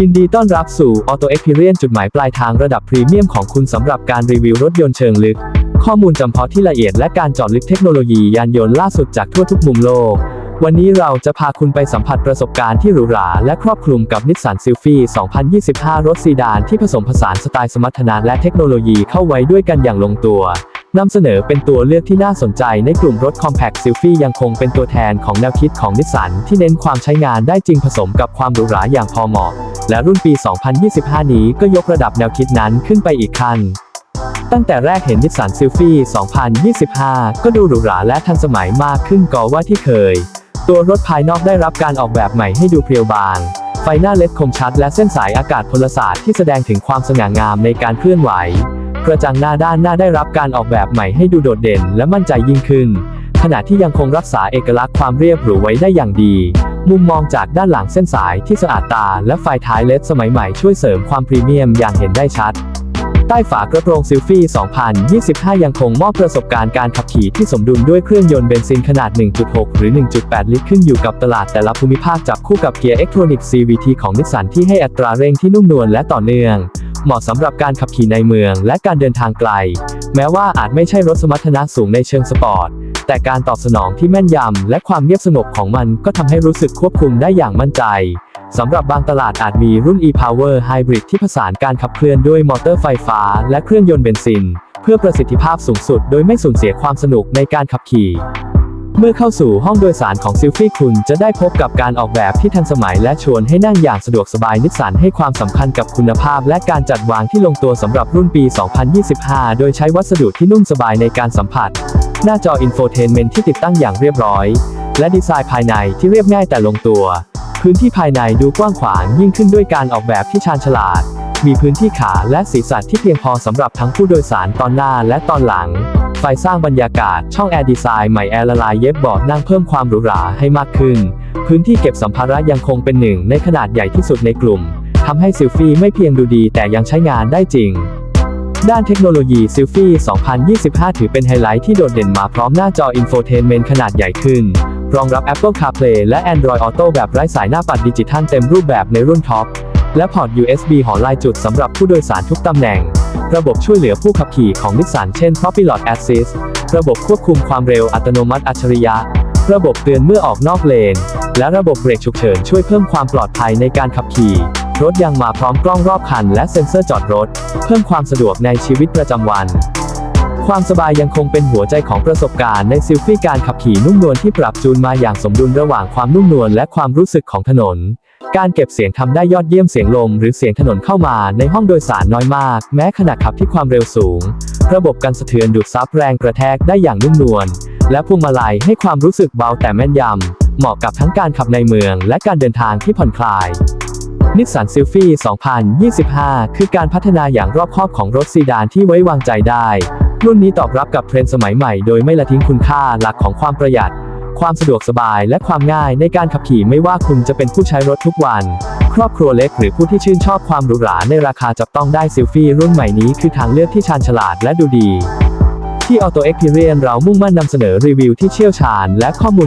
ยินดีต้อนรับสู่ Auto Experience จุดหมายปลายทางระดับพรีเมียมของคุณสำหรับการรีวิวรถยนต์เชิงลึก ข้อมูลจำเพาะที่ละเอียดและการเจาะลึกเทคโนโลยียานยนต์ล่าสุดจากทั่วทุกมุมโลก วันนี้เราจะพาคุณไปสัมผัสประสบการณ์ที่หรูหราและครอบคลุมกับนิสสันซิลฟี่2025 รถซีดานที่ผสมผสานสไตล์สมรรถนะและเทคโนโลยีเข้าไว้ด้วยกันอย่างลงตัวนำเสนอเป็นตัวเลือกที่น่าสนใจในกลุ่มรถ Compact s i l f i ยังคงเป็นตัวแทนของแนวคิดของนิสสันที่เน้นความใช้งานได้จริงผสมกับความหรูหราอย่างพอเหมาะ และรุ่นปี 2025 นี้ก็ยกระดับแนวคิดนั้นขึ้นไปอีกขั้นตั้งแต่แรกเห็นนิสสันซิลฟี่ 2025 ก็ดูหรูหราและทันสมัยมากขึ้นกว่าที่เคย ตัวรถภายนอกได้รับการออกแบบใหม่ให้ดูเพรียวบาง ไฟหน้าเลดคมชัดและเส้นสายอากาศพลศาสตร์ที่แสดงถึงความสง่างามในการเคลื่อนไหว กระจังหน้าด้านหน้าได้รับการออกแบบใหม่ให้ดูโดดเด่นและมั่นใจยิ่งขึ้น ขณะที่ยังคงรักษาเอกลักษณ์ความเรียบหรูไว้ได้อย่างดี มุมมองจากด้านหลังเส้นสายที่สะอาดตาและไฟท้ายเลดสมัยใหม่ช่วยเสริมความพรีเมียมอย่างเห็นได้ชัด ใต้ฝากระโปรงซิลฟี่ 2025 ยังคงมอบประสบการณ์การขับขี่ที่สมดุลด้วยเครื่องยนต์เบนซินขนาด 1.6 หรือ 1.8 ลิตรขึ้นอยู่กับตลาดแต่ละภูมิภาคจับคู่กับเกียร์อิเล็กทรอนิกส์ CVT ของนิสสันที่ให้อัตราเร่งที่นุ่มนวลและต่อเนื่องเหมาะสำหรับการขับขี่ในเมืองและการเดินทางไกล แม้ว่าอาจไม่ใช่รถสมรรถนะสูงในเชิงสปอร์ต แต่การตอบสนองที่แม่นยำและความเงียบสงบของมันก็ทำให้รู้สึกควบคุมได้อย่างมั่นใจสำหรับบางตลาดอาจมีรุ่น e-power hybrid ที่ผสานการขับเคลื่อนด้วยมอเตอร์ไฟฟ้าและเครื่องยนต์เบนซิน เพื่อประสิทธิภาพสูงสุดโดยไม่สูญเสียความสนุกในการขับขี่ เมื่อเข้าสู่ห้องโดยสารของซิลฟี่คุณจะได้พบกับการออกแบบที่ทันสมัยและชวนให้นั่งอย่างสะดวกสบายนิสสันให้ความสำคัญกับคุณภาพและการจัดวางที่ลงตัวสำหรับรุ่นปี 2025 โดยใช้วัสดุที่นุ่มสบายในการสัมผัส หน้าจออินโฟเทนเมนที่ติดตั้งอย่างเรียบร้อย และดีไซน์ภายในที่เรียบง่ายแต่ลงตัว พื้นที่ภายในดูกว้างขวางยิ่งขึ้นด้วยการออกแบบที่ชาญฉลาด มีพื้นที่ขาและศีรษะที่เพียงพอสำหรับทั้งผู้โดยสารตอนหน้าและตอนหลัง ไฟสร้างบรรยากาศช่องแอร์ดีไซน์ใหม่แอร์ละลายเย็บเบาะนั่งเพิ่มความหรูหราให้มากขึ้น พื้นที่เก็บสัมภาระยังคงเป็นหนึ่งในขนาดใหญ่ที่สุดในกลุ่มทำให้ซิลฟี่ไม่เพียงดูดีแต่ยังใช้งานได้จริง ด้านเทคโนโลยีซิลฟี่ 2025 ถือเป็นไฮไลท์ที่โดดเด่นมาพร้อมหน้าจออินโฟเทนเมนต์ขนาดใหญ่ขึ้น รองรับ Apple CarPlay และ Android Auto แบบไร้สายหน้าปัดดิจิทัลเต็มรูปแบบในรุ่นท็อป และพอร์ต USB หอลายจุดสำหรับผู้โดยสารทุกตำแหน่ง ระบบช่วยเหลือผู้ขับขี่ของนิสสันเช่น Propilot Assist ระบบควบคุมความเร็วอัตโนมัติอัจฉริยะ ระบบเตือนเมื่อออกนอกเลน และระบบเบรกฉุกเฉินช่วยเพิ่มความปลอดภัยในการขับขี่ รถยังมาพร้อมกล้องรอบคันและเซ็นเซอร์จอดรถ เพิ่มความสะดวกในชีวิตประจำวัน ความสบายยังคงเป็นหัวใจของประสบการณ์ในซิลฟี่การขับขี่นุ่มนวลที่ปรับจูนมาอย่างสมดุลระหว่างความนุ่มนวลและความรู้สึกของถนน การเก็บเสียงทำได้ยอดเยี่ยมเสียงลม หรือเสียงถนนเข้ามาในห้องโดยสารน้อยมาก แม้ขณะขับที่ความเร็วสูง ระบบกันสะเทือนดูดซับแรงกระแทกได้อย่างนุ่มนวลและพวงมาลัยให้ความรู้สึกเบาแต่แม่นยำเหมาะกับทั้งการขับในเมืองและการเดินทางที่ผ่อนคลาย นิสสันซิลฟี่ 2025 คือการพัฒนาอย่างรอบคอบของรถซีดานที่ไว้วางใจได้ รุ่นนี้ตอบรับกับเทรนด์สมัยใหม่โดยไม่ละทิ้งคุณค่าหลักของความประหยัด ความสะดวกสบายและความง่ายในการขับขี่ไม่ว่าคุณจะเป็นผู้ใช้รถทุกวัน ครอบครัวเล็กหรือผู้ที่ชื่นชอบความหรูหราในราคาจับต้องได้ซิลฟี่รุ่นใหม่นี้คือทางเลือกที่ชาญฉลาดและดูดี ที่ Auto Experience เรามุ่งมั่นนำเสนอรีวิวที่เชี่ยวชาญและข้อมูล